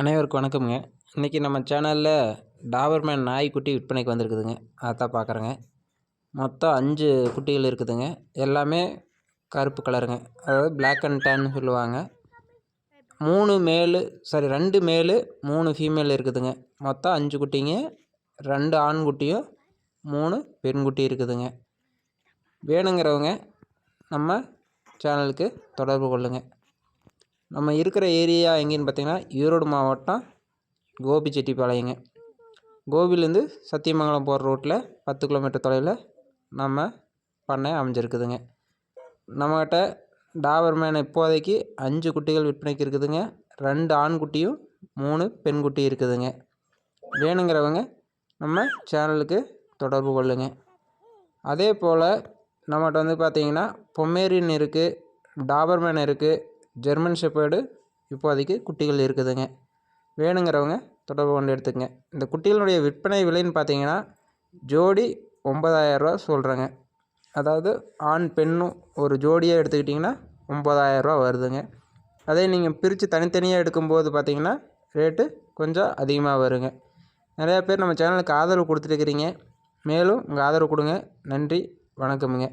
அனைவருக்கும் வணக்கம்ங்க. இன்றைக்கி நம்ம சேனலில் டாபர்மேன் நாய்க்குட்டி விற்பனைக்கு வந்திருக்குதுங்க. அதான் பார்க்குறேங்க. மொத்தம் அஞ்சு குட்டிகள் இருக்குதுங்க. எல்லாமே கருப்பு கலருங்க. அதாவது பிளாக் அண்ட் டேன்னு சொல்லுவாங்க. மூணு மேலு சாரி ரெண்டு மேலு மூணு ஃபீமேல் இருக்குதுங்க. மொத்தம் அஞ்சு குட்டிங்க. ரெண்டு ஆண் குட்டியும் மூணு பெண் குட்டி இருக்குதுங்க. வேணுங்கிறவங்க நம்ம சேனலுக்கு தொடர்பு கொள்ளுங்கள் நம்ம இருக்கிற ஏரியா எங்கேன்னு பார்த்தீங்கன்னா ஈரோடு மாவட்டம் கோபிச்செட்டிப்பாளையங்க கோபிலேருந்து சத்தியமங்கலம் போகிற ரோட்டில் பத்து கிலோமீட்டர் தொலைவில் நம்ம பண்ணை அமைஞ்சிருக்குதுங்க. நம்மக்கிட்ட டாபர்மேன் இப்போதைக்கு அஞ்சு குட்டிகள் விற்பனைக்கு இருக்குதுங்க. ரெண்டு ஆண் குட்டியும் மூணு பெண் குட்டி இருக்குதுங்க. வேணுங்கிறவங்க நம்ம சேனலுக்கு தொடர்பு கொள்ளுங்க. அதே போல் நம்மகிட்ட வந்து பார்த்திங்கன்னா பொம்மேரியன் இருக்குது டாபர்மேன் இருக்குது ஜெர்மன் ஷெப்பேர்டு இப்போதைக்கு குட்டிகள் இருக்குதுங்க. வேணுங்கிறவங்க தொடர்பு கொண்டு எடுத்துக்கங்க. இந்த குட்டிகளுடைய விற்பனை விலைன்னு பார்த்தீங்கன்னா ஜோடி ஒம்பதாயிரரூவா சொல்கிறேங்க அதாவது ஆண் பெண்ணும் ஒரு ஜோடியாக எடுத்துக்கிட்டிங்கன்னா ஒம்பதாயிரரூவா வருதுங்க. அதே நீங்கள் பிரித்து தனித்தனியாக எடுக்கும்போது பார்த்தீங்கன்னா ரேட்டு கொஞ்சம் அதிகமாக வருங்க. நிறையா பேர் நம்ம சேனலுக்கு ஆதரவு கொடுத்துருக்கிறீங்க மேலும் உங்கள் ஆதரவு கொடுங்க. நன்றி வணக்கமுங்க.